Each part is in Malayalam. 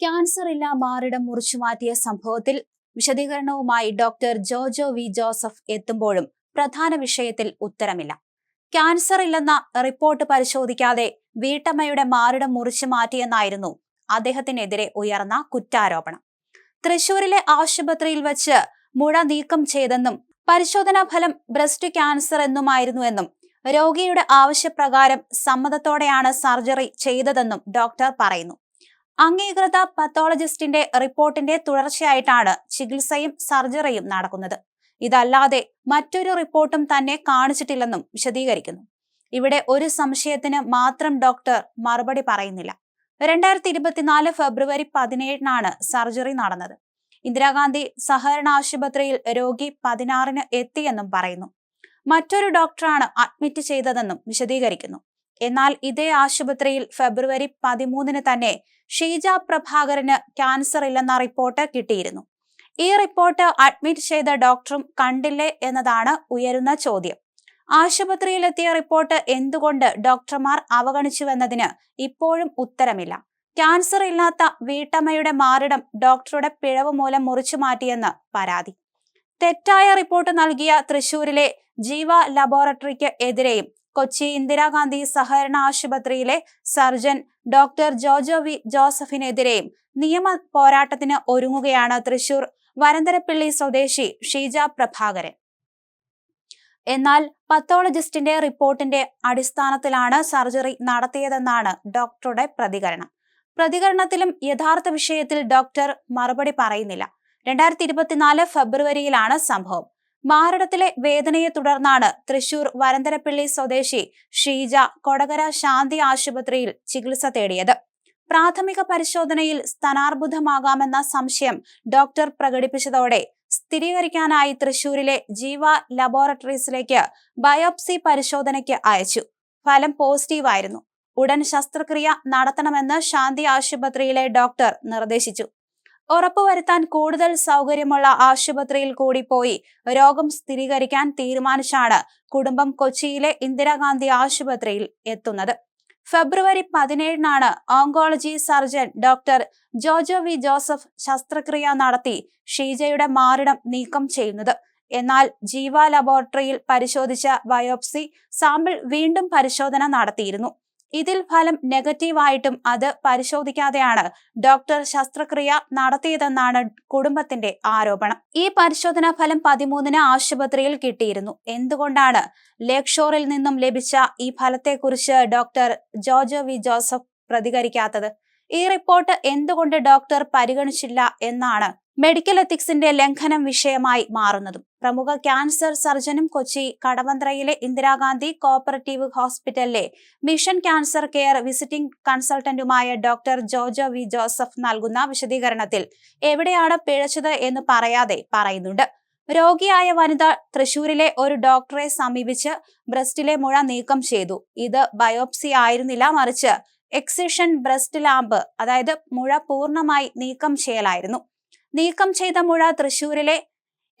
ക്യാൻസർ ഇല്ല മാറിടം മുറിച്ചു മാറ്റിയ സംഭവത്തിൽ വിശദീകരണവുമായി ഡോക്ടർ ജോജോ വി ജോസഫ് എത്തുമ്പോഴും പ്രധാന വിഷയത്തിൽ ഉത്തരമില്ല. ക്യാൻസർ ഇല്ലെന്ന റിപ്പോർട്ട് പരിശോധിക്കാതെ വീട്ടമ്മയുടെ മാറിടം മുറിച്ചു മാറ്റിയെന്നായിരുന്നു അദ്ദേഹത്തിനെതിരെ ഉയർന്ന കുറ്റാരോപണം. തൃശൂരിലെ ആശുപത്രിയിൽ വെച്ച് മുഴ നീക്കം ചെയ്തെന്നും പരിശോധനാ ഫലം ബ്രസ്റ്റ് ക്യാൻസർ എന്നുമായിരുന്നുവെന്നും രോഗിയുടെ ആവശ്യപ്രകാരം സമ്മതത്തോടെയാണ് സർജറി ചെയ്തതെന്നും ഡോക്ടർ പറയുന്നു. അംഗീകൃത പത്തോളജിസ്റ്റിന്റെ റിപ്പോർട്ടിന്റെ തുടർച്ചയായിട്ടാണ് ചികിത്സയും സർജറിയും നടക്കുന്നത്. ഇതല്ലാതെ മറ്റൊരു റിപ്പോർട്ടും തന്നെ കാണിച്ചിട്ടില്ലെന്നും വിശദീകരിക്കുന്നു. ഇവിടെ ഒരു സംശയത്തിന് മാത്രം ഡോക്ടർ മറുപടി പറയുന്നില്ല. രണ്ടായിരത്തി ഇരുപത്തിനാല് ഫെബ്രുവരി പതിനേഴിനാണ് സർജറി നടന്നത്. ഇന്ദിരാഗാന്ധി സഹകരണ ആശുപത്രിയിൽ രോഗി പതിനാറിന് എത്തിയെന്നും പറയുന്നു. മറ്റൊരു ഡോക്ടറാണ് അഡ്മിറ്റ് ചെയ്തതെന്നും വിശദീകരിക്കുന്നു. എന്നാൽ ഇതേ ആശുപത്രിയിൽ ഫെബ്രുവരി പതിമൂന്നിന് തന്നെ ഷീജ പ്രഭാകരന് ക്യാൻസർ ഇല്ലെന്ന റിപ്പോർട്ട് കിട്ടിയിരുന്നു. ഈ റിപ്പോർട്ട് അഡ്മിറ്റ് ചെയ്ത ഡോക്ടറും കണ്ടില്ലേ എന്നതാണ് ഉയരുന്ന ചോദ്യം. ആശുപത്രിയിലെത്തിയ റിപ്പോർട്ട് എന്തുകൊണ്ട് ഡോക്ടർമാർ അവഗണിച്ചുവെന്നതിന് ഇപ്പോഴും ഉത്തരമില്ല. ക്യാൻസർ ഇല്ലാത്ത വീട്ടമ്മയുടെ മാറിടം ഡോക്ടറുടെ പിഴവ് മൂലം മുറിച്ചു മാറ്റിയെന്ന് പരാതി. തെറ്റായ റിപ്പോർട്ട് നൽകിയ തൃശൂരിലെ ജീവ ലബോറട്ടറിക്ക് എതിരെയും കൊച്ചി ഇന്ദിരാഗാന്ധി സഹകരണ ആശുപത്രിയിലെ സർജൻ ഡോക്ടർ ജോജോ വി ജോസഫിനെതിരെയും നിയമ പോരാട്ടത്തിന് ഒരുങ്ങുകയാണ് തൃശൂർ വരന്തരപ്പിള്ളി സ്വദേശി ഷീജ പ്രഭാകരൻ. എന്നാൽ പത്തോളജിസ്റ്റിന്റെ റിപ്പോർട്ടിന്റെ അടിസ്ഥാനത്തിലാണ് സർജറി നടത്തിയതെന്നാണ് ഡോക്ടറുടെ പ്രതികരണം. പ്രതികരണത്തിലും യഥാർത്ഥ വിഷയത്തിൽ ഡോക്ടർ മറുപടി പറയുന്നില്ല. രണ്ടായിരത്തി ഇരുപത്തിനാല് ഫെബ്രുവരിയിലാണ് സംഭവം. മാരടത്തിലെ വേദനയെ തുടർന്നാണ് തൃശൂർ വരന്തരപ്പിള്ളി സ്വദേശി ഷീജ കൊടകര ശാന്തി ആശുപത്രിയിൽ ചികിത്സ തേടിയത്. പ്രാഥമിക പരിശോധനയിൽ സ്തനാർബുദമാകാമെന്ന സംശയം ഡോക്ടർ പ്രകടിപ്പിച്ചതോടെ സ്ഥിരീകരിക്കാനായി തൃശൂരിലെ ജീവ ലബോറട്ടറീസിലേക്ക് ബയോപ്സി പരിശോധനയ്ക്ക് അയച്ചു. ഫലം പോസിറ്റീവായിരുന്നു ഉടൻ ശസ്ത്രക്രിയ നടത്തണമെന്ന് ശാന്തി ആശുപത്രിയിലെ ഡോക്ടർ നിർദ്ദേശിച്ചു. ഉറപ്പുവരുത്താൻ കൂടുതൽ സൗകര്യമുള്ള ആശുപത്രിയിൽ കൂടി പോയി രോഗം സ്ഥിരീകരിക്കാൻ തീരുമാനിച്ചാണ് കുടുംബം കൊച്ചിയിലെ ഇന്ദിരാഗാന്ധി ആശുപത്രിയിൽ എത്തുന്നത്. ഫെബ്രുവരി പതിനേഴിനാണ് oncology surgeon doctor Jojo V Joseph ശസ്ത്രക്രിയ നടത്തി ഷീജയുടെ മാറിടം നീക്കം ചെയ്യുന്നത്. എന്നാൽ ജീവ ലബോറട്ടറിയിൽ പരിശോധിച്ച ബയോപ്സി സാമ്പിൾ വീണ്ടും പരിശോധന നടത്തിയിരുന്നു. ഇതിൽ ഫലം നെഗറ്റീവായിട്ടും അത് പരിശോധിക്കാതെയാണ് ഡോക്ടർ ശസ്ത്രക്രിയ നടത്തിയതെന്നാണ് കുടുംബത്തിന്റെ ആരോപണം. ഈ പരിശോധനാ ഫലം പതിമൂന്നിന് ആശുപത്രിയിൽ കിട്ടിയിരുന്നു. എന്തുകൊണ്ടാണ് ലേക്ഷോറിൽ നിന്നും ലഭിച്ച ഈ ഫലത്തെക്കുറിച്ച് ഡോക്ടർ ജോജോ വി. ജോസഫ് പ്രതികരിക്കാത്തത്? ഈ റിപ്പോർട്ട് എന്തുകൊണ്ട് ഡോക്ടർ പരിഗണിച്ചില്ല എന്നാണ് മെഡിക്കൽ എത്തിക്സിന്റെ ലംഘനം വിഷയമായി മാറുന്നതും പ്രമുഖ ക്യാൻസർ സർജനും കൊച്ചി കടവന്ത്രയിലെ ഇന്ദിരാഗാന്ധി കോഓപ്പറേറ്റീവ് ഹോസ്പിറ്റലിലെ മിഷൻ ക്യാൻസർ കെയർ വിസിറ്റിംഗ് കൺസൾട്ടന്റുമായ ഡോക്ടർ ജോജോ വി ജോസഫ് നൽകുന്ന വിശദീകരണത്തിൽ എവിടെയാണ് പിഴച്ചത് എന്ന് പറയാതെ പറയുന്നുണ്ട്. രോഗിയായ വനിത തൃശൂരിലെ ഒരു ഡോക്ടറെ സമീപിച്ച് ബ്രസ്റ്റിലെ മുഴ നീക്കം ചെയ്തു. ഇത് ബയോപ്സി ആയിരുന്നില്ല മറിച്ച് എക്സിഷൻ ബ്രസ്റ്റ് ലാമ്പ് അതായത് മുഴ പൂർണമായി നീക്കം ചെയ്യലായിരുന്നു. നീക്കം ചെയ്ത മുഴ തൃശൂരിലെ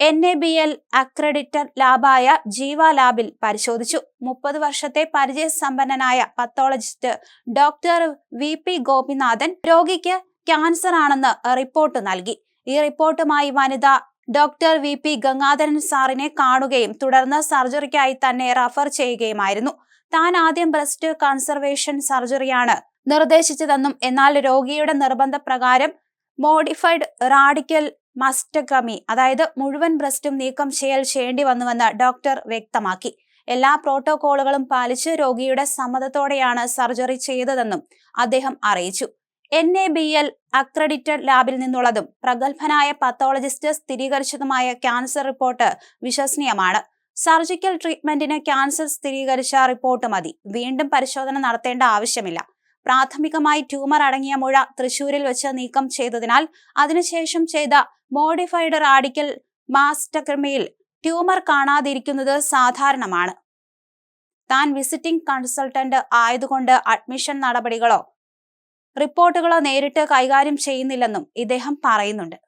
N A B L accredited ലാബായ Jeeva ലാബിൽ പരിശോധിച്ചു. മുപ്പത് വർഷത്തെ പരിചയസമ്പന്നനായ pathologist doctor V P Gopinathan രോഗിക്ക് ക്യാൻസർ ആണെന്ന് റിപ്പോർട്ട് നൽകി. ഈ റിപ്പോർട്ടുമായി വനിത ഡോക്ടർ വി പി ഗംഗാധരൻ സാറിനെ കാണുകയും തുടർന്ന് സർജറിക്കായി തന്നെ റഫർ ചെയ്യുകയുമായിരുന്നു. താൻ ആദ്യം ബ്രസ്റ്റ് കൺസർവേഷൻ സർജറിയാണ് നിർദ്ദേശിച്ചതെന്നും എന്നാൽ രോഗിയുടെ നിർബന്ധപ്രകാരം മോഡിഫൈഡ് റാഡിക്കൽ മസ്റ്റക്രമി അതായത് മുഴുവൻ ബ്രസ്റ്റും നീക്കം ചെയ്യൽ ചെയ്യേണ്ടി വന്നുവെന്ന് ഡോക്ടർ വ്യക്തമാക്കി. എല്ലാ പ്രോട്ടോകോളുകളും പാലിച്ച് രോഗിയുടെ സമ്മതത്തോടെയാണ് സർജറി ചെയ്തതെന്നും അദ്ദേഹം അറിയിച്ചു. N A B L accredited ലാബിൽ നിന്നുള്ളതും പ്രഗത്ഭനായ പത്തോളജിസ്റ്റ് സ്ഥിരീകരിച്ചതുമായ ക്യാൻസർ റിപ്പോർട്ട് വിശ്വസനീയമാണ്. സർജിക്കൽ ട്രീറ്റ്മെന്റിന് ക്യാൻസർ സ്ഥിരീകരിച്ച റിപ്പോർട്ട് മതി. വീണ്ടും പരിശോധന നടത്തേണ്ട ആവശ്യമില്ല. പ്രാഥമികമായി ട്യൂമർ അടങ്ങിയ മുഴ തൃശൂരിൽ വെച്ച് നീക്കം ചെയ്തതിനാൽ അതിനുശേഷം ചെയ്ത മോഡിഫൈഡ് റാഡിക്കൽ മാസ്റ്റക്രമിയിൽ ട്യൂമർ കാണാതിരിക്കുന്നത് സാധാരണമാണ്. താൻ വിസിറ്റിംഗ് കൺസൾട്ടന്റ് ആയതുകൊണ്ട് അഡ്മിഷൻ നടപടികളോ റിപ്പോർട്ടുകളോ നേരിട്ട് കൈകാര്യം ചെയ്യുന്നില്ലെന്നും ഇദ്ദേഹം പറയുന്നുണ്ട്.